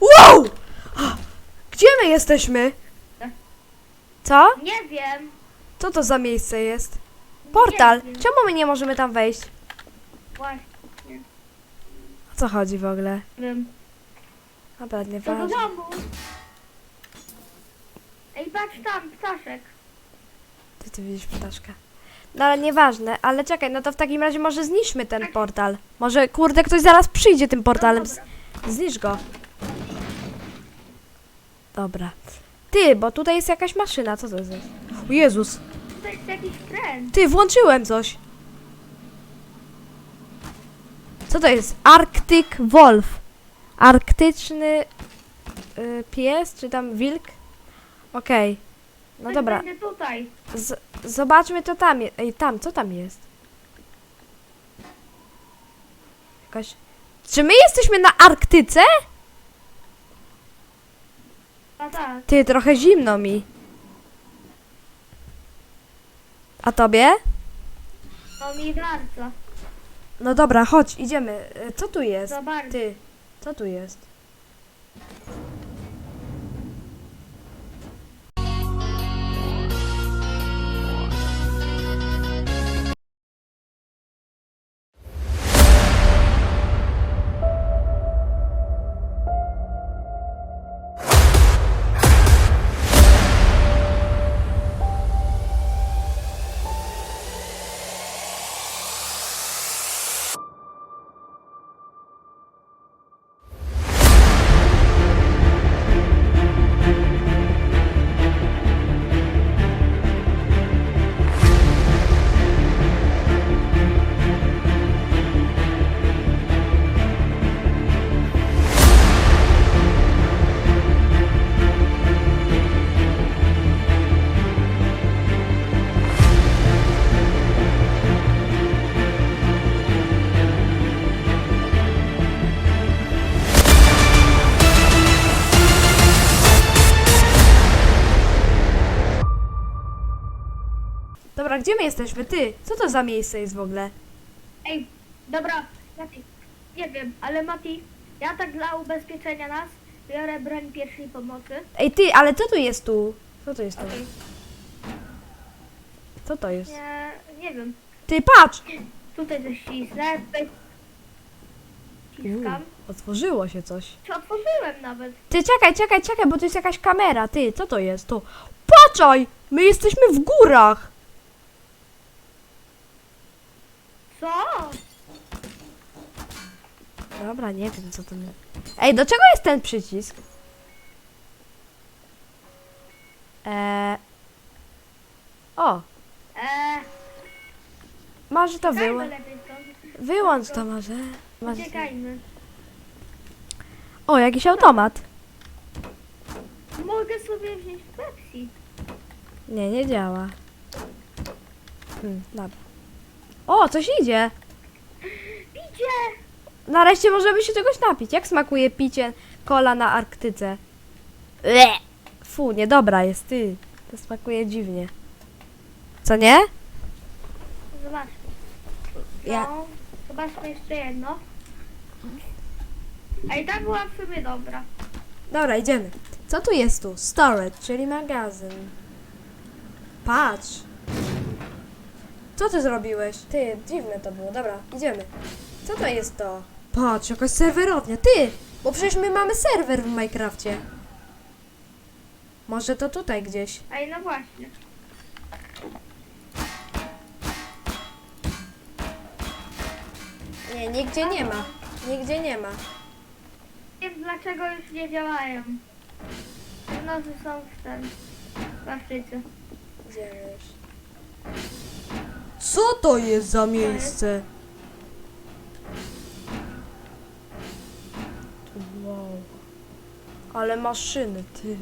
Wow! Gdzie my jesteśmy? Co? Nie wiem. Co to za miejsce jest? Portal. Nie wiem. Czemu my nie możemy tam wejść? Właśnie. O co chodzi w ogóle? Wiem. Dobra, To do nieważne. domu. Ej, patrz tam, ptaszek. Ty, ty widzisz ptaszka. No ale nieważne, ale czekaj, no to w takim razie może zniszczmy ten portal. Może, kurde, ktoś zaraz przyjdzie tym portalem. No. Z- Zniszcz go. Dobra. Ty, bo tutaj jest jakaś maszyna, co to jest? O Jezus. To jest jakiś. Ty, włączyłem coś. Co to jest? Arctic Wolf. Arktyczny y, pies, czy tam wilk? Okej. No dobra, Będzie tutaj. z, zobaczmy co tam jest. Ej, tam, co tam jest? Jakaś... Czy my jesteśmy na Arktyce? A tak. Ty, trochę zimno mi. A tobie? To mi bardzo. No dobra, chodź, idziemy. Y, Co tu jest? Ty, co tu jest? Dobra, gdzie my jesteśmy? Ty, co to za miejsce jest w ogóle? Ej, dobra, Mati. Nie wiem, ale Mati, ja tak dla ubezpieczenia nas biorę broń pierwszej pomocy. Ej, ty, ale co tu jest tu? Co to jest tu? Okej. Co to jest? Nie, nie wiem. Ty, patrz! Tutaj coś cisnę. Tutaj ciskam. Otworzyło się coś. Czy otworzyłem nawet? Ty, czekaj, czekaj, czekaj, bo tu jest jakaś kamera. Ty, co to jest? To. Patrzaj! My jesteśmy w górach! Co? Dobra, nie wiem, co to jest. Ej, do czego jest ten przycisk? Eee... O, Eee, może to dajmy wyłącz. lepiej stąd. Wyłącz to może. Może- Uciekajmy. O, jakiś automat. Mogę sobie wziąć Pepsi. Nie, nie działa. Hmm, dobra. O, coś idzie. Idzie! Nareszcie możemy się czegoś napić. Jak smakuje picie kola na Arktyce? Le! Fu, niedobra jest, ty. To smakuje dziwnie. Co nie? Zobaczmy. No, Ja- zobaczmy jeszcze jedno. Ej, ta była w sumie dobra. Dobra, idziemy. Co tu jest tu? Storage, czyli magazyn. Patrz. Co ty zrobiłeś? Ty, dziwne to było. Dobra, idziemy. Co to jest to? Patrz, jakaś serwerownia. Ty! Bo przecież my mamy serwer w Minecrafcie. Może to tutaj gdzieś. Ej, no właśnie. Nie, nigdzie nie ma. Nigdzie nie ma. Nie wiem dlaczego już nie działają. Nocy są w ten... w Afryce. Gdzie już? Co to jest za miejsce? Wow. Ale maszyny, ty.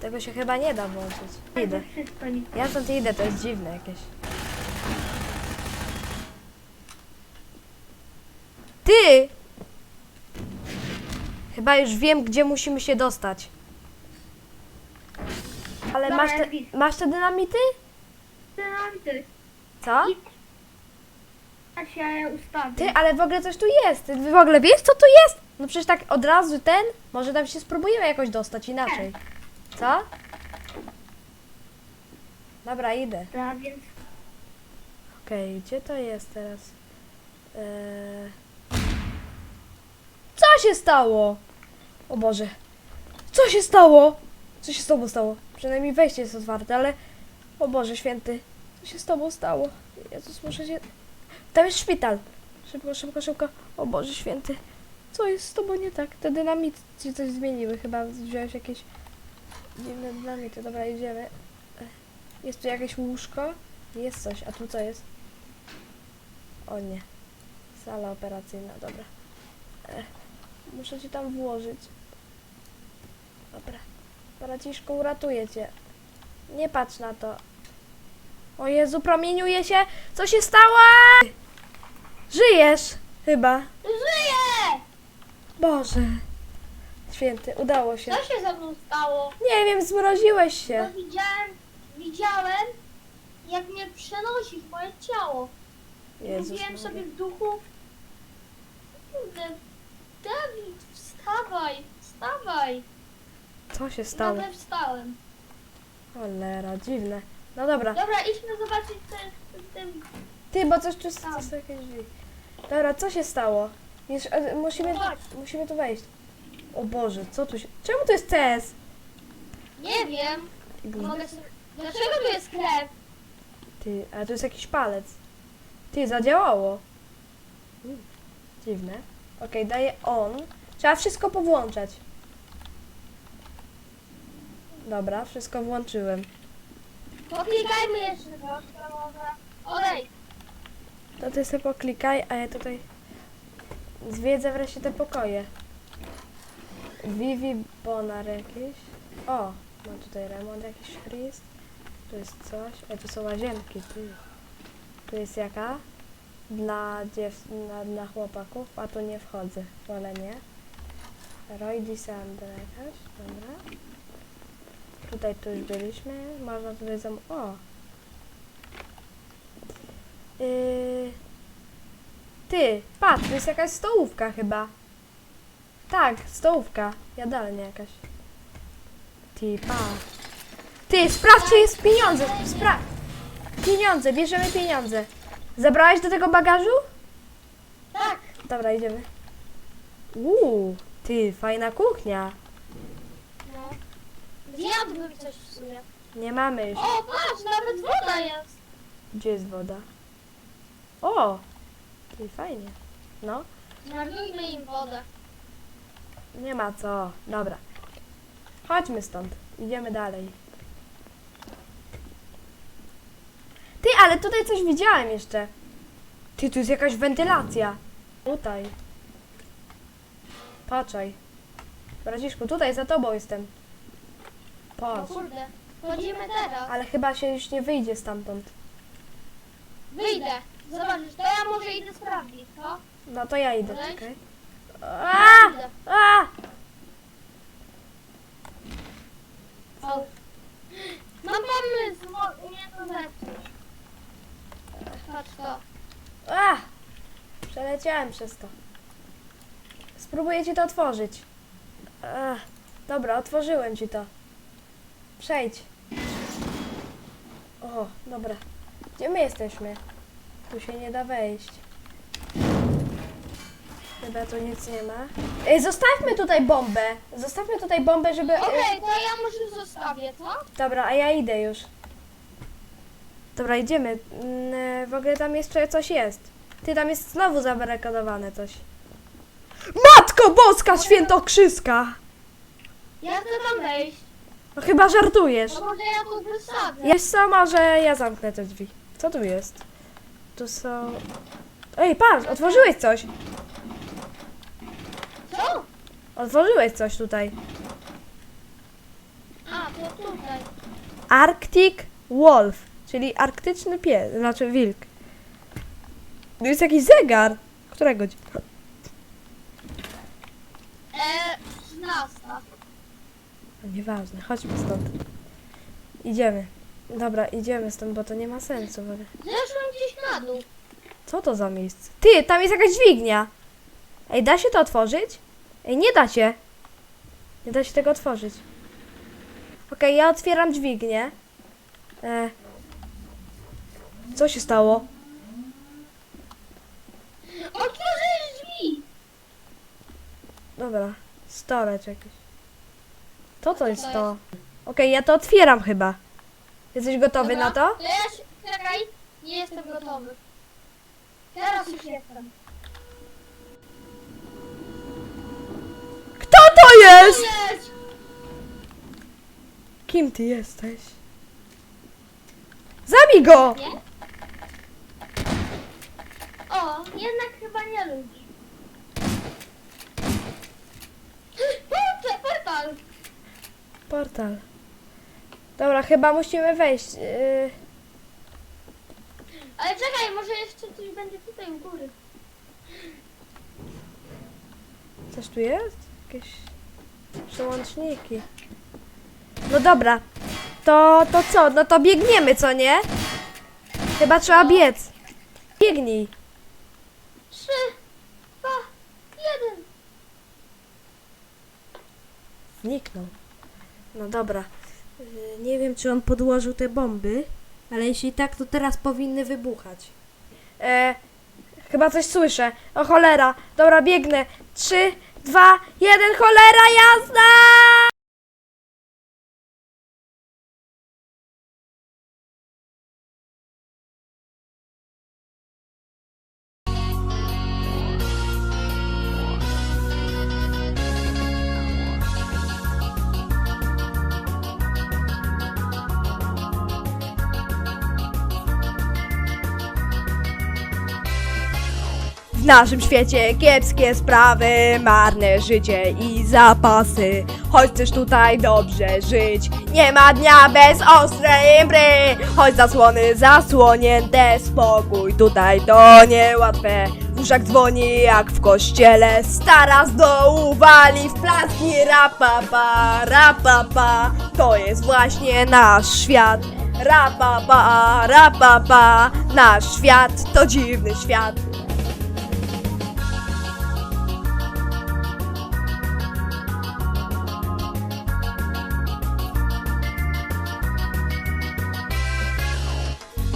Tego się chyba nie da włączyć. Idę. Wszystko nic. Ja stąd idę, to jest dziwne jakieś. Ty! Chyba już wiem, gdzie musimy się dostać. Ale masz te, masz te dynamity? Co? Ja się ustawię. Ty, ale w ogóle coś tu jest. Ty w ogóle wiesz, co tu jest? No przecież tak od razu ten, może tam się spróbujemy jakoś dostać inaczej. Co? Dobra, idę. A więc Okej, gdzie to jest teraz? Eee... Co się stało? O Boże. Co się stało? Co się z tobą stało? Przynajmniej wejście jest otwarte, ale... O Boże święty. Co się z tobą stało? Jezus, muszę się... Tam jest szpital. Szybko, szybko, szybko. O Boże święty. Co jest z tobą nie tak? Te dynamity ci coś zmieniły. Chyba wziąłeś jakieś dziwne dynamity. Dobra, idziemy. Jest tu jakieś łóżko? Jest coś. A tu co jest? O nie. Sala operacyjna, dobra. Ech, muszę cię tam włożyć. Dobra. Braciszku, uratuję cię. Nie patrz na to. O Jezu, promieniuje się! Co się stało? Żyjesz! Chyba. Żyję! Boże. Święty, udało się. Co się ze mną stało? Nie wiem, zmroziłeś się. No widziałem, widziałem, jak mnie przenosi w moje ciało. Jezus Mówiłem sobie w duchu, kurde, Dawid, wstawaj, wstawaj. Co się stało? nagle wstałem. Cholera, dziwne. No dobra. Dobra, idźmy zobaczyć co jest w tym. Ty, bo coś tu to Tam. są jakieś drzwi. Dobra, co się stało? E, musimy, Chodź. musimy tu wejść. O Boże, co tu się... Czemu tu jest CS? Nie wiem. Mogę sobie... Dlaczego tu jest krew? Ty, ale tu jest jakiś palec. Ty, zadziałało. Mm, dziwne. Okej, daję on. Trzeba wszystko powłączać. Dobra, wszystko włączyłem. Poklikajmy jeszcze troszkę może. Odejdź. To ty sobie poklikaj, a ja tutaj zwiedzę wreszcie te pokoje. Vivi Bonar jakiś. O, mam tutaj remont jakiś fris. Tu jest coś. O, tu są łazienki, ty. Tu jest jaka? Dla dziew... dla, dla chłopaków, a tu nie wchodzę. Wolę nie. Roy Dissandra jakaś, dobra. Tutaj tu już byliśmy. Można tutaj zam... O! Yy... Ty, patrz, to jest jakaś stołówka chyba. Tak, stołówka. Jadalnia jakaś. Ty, patrz. Ty, sprawdź, czy jest pieniądze. Spra... Pieniądze, bierzemy pieniądze. Zabrałeś do tego bagażu? Tak. Dobra, idziemy. Uuu, ty, fajna kuchnia. Zjadłbym coś w sumie. Nie mamy już. O, patrz, nawet woda jest. Gdzie jest woda? O! Ty, fajnie. No, Zmarnujmy im wodę. nie ma co. Dobra. Chodźmy stąd. Idziemy dalej. Ty, ale tutaj coś widziałem jeszcze. Ty, tu jest jakaś wentylacja. Tutaj. Patrzaj. Braciszku, tutaj za tobą jestem. O Patrz. kurde. Chodzimy teraz. Ale chyba się już nie wyjdzie stamtąd. Wyjdę. Zobaczysz, to ja może idę sprawdzić, co? No to ja idę, Leć. czekaj. A! Idę. A! O. Mam pomysł, mo- nie to zepsuć. Patrz to. A! Przeleciałem przez to. Spróbuję ci to otworzyć. Ach, dobra, otworzyłem ci to. Przejdź. O, dobra. Gdzie my jesteśmy? Tu się nie da wejść. Chyba tu nic nie ma. Ej, zostawmy tutaj bombę. Zostawmy tutaj bombę, żeby... Okej, to ja może zostawię, co? Dobra, a ja idę już. Dobra, idziemy. Mm, W ogóle tam jeszcze coś jest. Ty, tam jest znowu zabarykadowane coś. Matko Boska Świętokrzyska! Ja chcę tam wejść. No chyba żartujesz. To może ja tu wysadzę. Jest sama, że ja zamknę te drzwi. Co tu jest? Tu są... Ej, patrz, otworzyłeś coś. Co? Otworzyłeś coś tutaj. A, to tutaj. Arctic Wolf, czyli arktyczny pies, znaczy wilk. Tu jest jakiś zegar. Którego godzina? Eee, 13. No, Nieważne, chodźmy stąd. Idziemy. Dobra, idziemy stąd, bo to nie ma sensu. w ogóle. Zeszłem gdzieś na dół. Co to za miejsce? Ty, tam jest jakaś dźwignia. Ej, da się to otworzyć? Ej, nie da się. Nie da się tego otworzyć. Okej, ja otwieram dźwignię. E, co się stało? Otworzysz drzwi! Dobra, storage jakiś. To to jest to. Okej, ja to otwieram chyba. Jesteś gotowy na to? Ja się... Czekaj, nie jestem gotowy. Teraz już jestem. Kto to jest? Jest! Kim ty jesteś? Zabij go! Nie? O, jednak chyba nie lubi. Kurczę, portal! Portal. Dobra, chyba musimy wejść. Yy, Ale czekaj, może jeszcze coś będzie tutaj u góry. coś tu jest? Jakieś przełączniki. No dobra. To, to co? No to biegniemy, co nie? Chyba trzeba biec. Biegnij. Trzy, dwa, jeden. Zniknął. No dobra. Yy, Nie wiem, czy on podłożył te bomby, ale jeśli tak, to teraz powinny wybuchać. E, chyba coś słyszę. O cholera. Dobra, biegnę. Trzy, dwa, jeden, cholera, jazda! W naszym świecie kiepskie sprawy, marne życie i zapasy. Choć chcesz tutaj dobrze żyć, nie ma dnia bez ostrej bry. Choć zasłony zasłonięte, spokój tutaj to niełatwe. W uszach dzwoni jak w kościele, stara z dołu wali w plaski. Rapapa, rapapa, to jest właśnie nasz świat. Rapapa, rapapa, nasz świat to dziwny świat.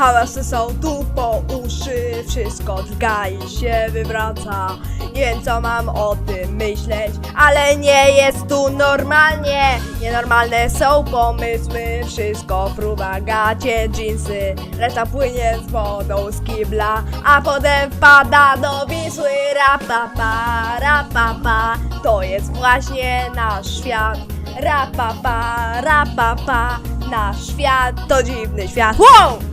Hałasy są tu po uszy, wszystko drga i się wywraca. Nie wiem co mam o tym myśleć, ale nie jest tu normalnie. Nienormalne są pomysły, wszystko fruwa, gacie, dżinsy. Reszta płynie z wodą z kibla, a potem wpada do Wisły. Rapapa, rapapa, to jest właśnie nasz świat. Rapapa, rapapa, nasz świat to dziwny świat. Wow!